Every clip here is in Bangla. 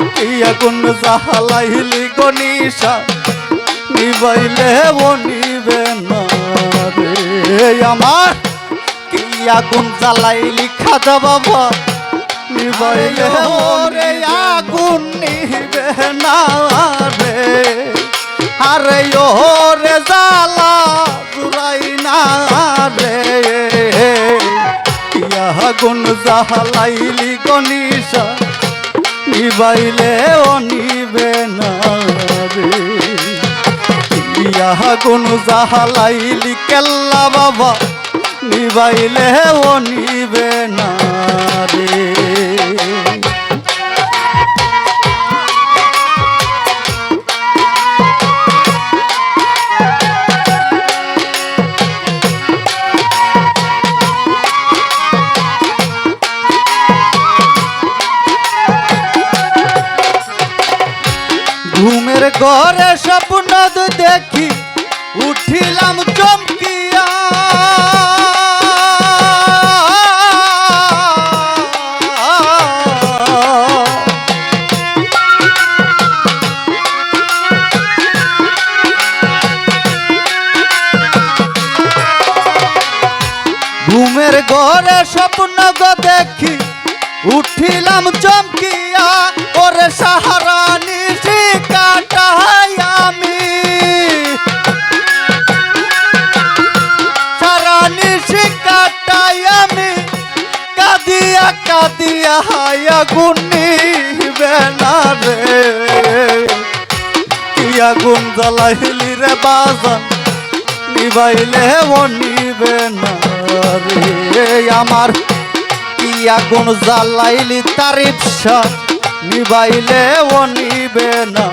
আগুন জাহালাইলি গনিশা নিবাইলে ও নিবে না রে। আমার কি আগুন জ্বালাইলি খাজা বাবা নিবাইলে রে আগুন নিবে না রে। আরে ও রে জ্বালা জুড়াই না রে। আগুন জাহালাইলি গনিশা নিবাইলে অনিবে নিবে না গুন জাহালাইলি কেল্লা বাবা নিবাইলে ও ঘরে স্বপ্ন দেখি উঠিলাম চমকিয়া। ঘরে স্বপ্ন দেখি উঠিলাম চমকিয়া, ওরে সাহারা নিশি কাটাই আমি। সারা নিশি কাটাই আমি, কাদিয়া কাদিয়া হায়া গুনি বেলা রে। কিয়া গুন জ্বালাইলি রে বাজান, নিবাইলে নিবে না রে। আমার কি আগুন জ্বালাইলি তারিফ নিবাইলে ও নিবে না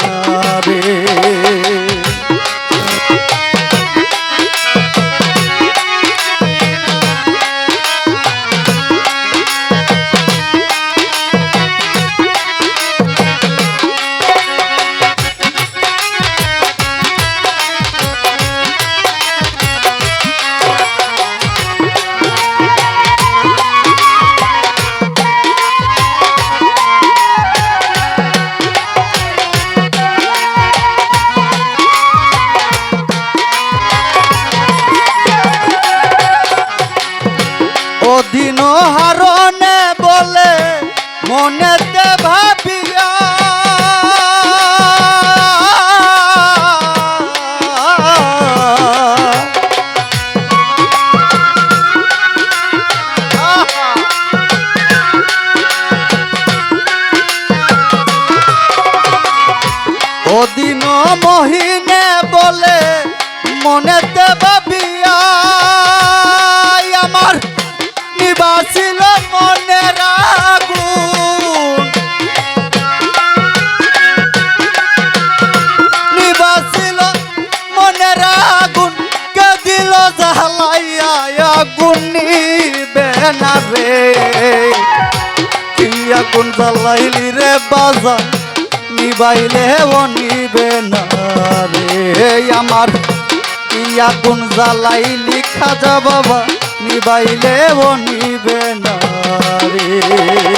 মনেতে ভাবিয়া আমার নিবাসিল মনে রাগুন নিবাসিল মনে রাগুন কে দিল জ্বালাইয়া আগুন নিবে না রে? কি আগুন জ্বালাইলি রে বাজার নিবাইলে ও নিবে না রে? আমার কি আগুন লিখা যা বাবা নিবাইলে ও নিবে না রে।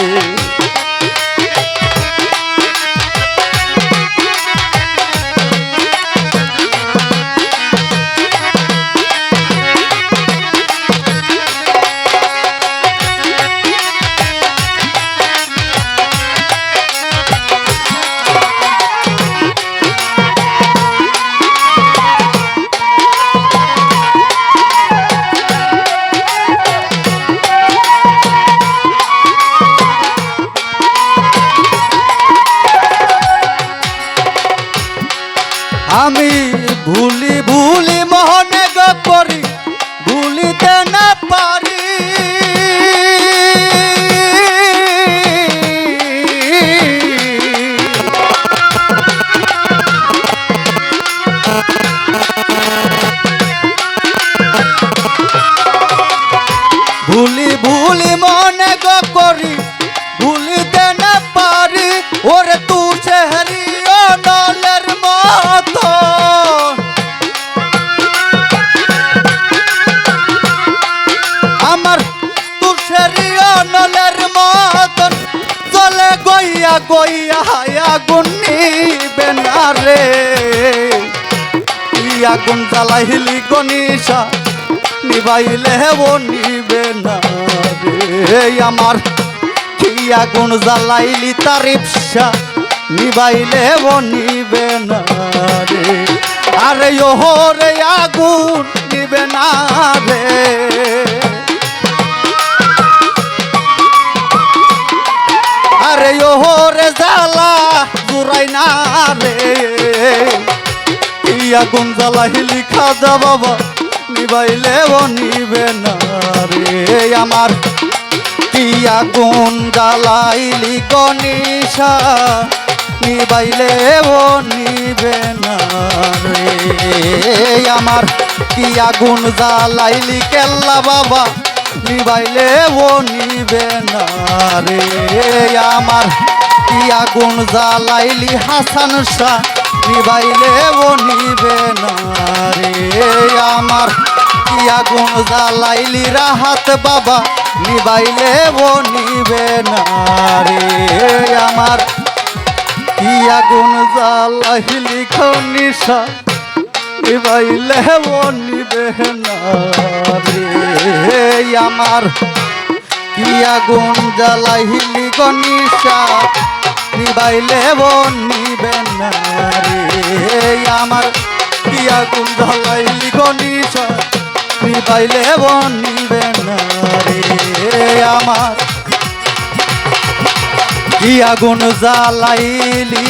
আমি ভুলি ভুলি মনে গো করি ভুলিতে না পারি আগুন নিবে না রে কি আগুন জ্বালাইলি গনিসা নিবাইলে ও নিবে না রে। আমার কি আগুন জ্বালাইলি তারিফসা নিবাইলে ও নিবে না রে। আরে ওহো রে আগুন নিবে না রে। জুরাই না রে। কি আগুন জ্বালাইলি খাদা বাবা, নিবাইলে ও নিবে না রে। আমার কি আগুন জ্বালাইলি গনিশা নিবাইলে ও নিবে না রে। আমার কি আগুন জ্বালাইলি কেল্লা বাবা নিবাইলে ও নিবে রে। আমার কি আগুন জ্বালাইলি হাসান শাহ, নিবাইলে ও নিবে রে। আমার কি আগুন জ্বালাইলি রাহাত বাবা, নিবাইলে ও নিবে রে। আমার কি আগুন জ্বালাইলি খনিসা নিবাইলে ও নিবে রে। আমার। কি আগুন জ্বালাইলি গনিসা নিবাইলে ও নিবে না রে। আমার কি আগুন জ্বালাইলি গনিসা নিবাইলে ও নিবে না রে। আমার কি আগুন জ্বালাইলি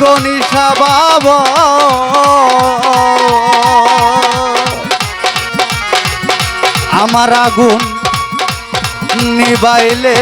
গনিষা বাবা আমার আগুন নিবাইলে।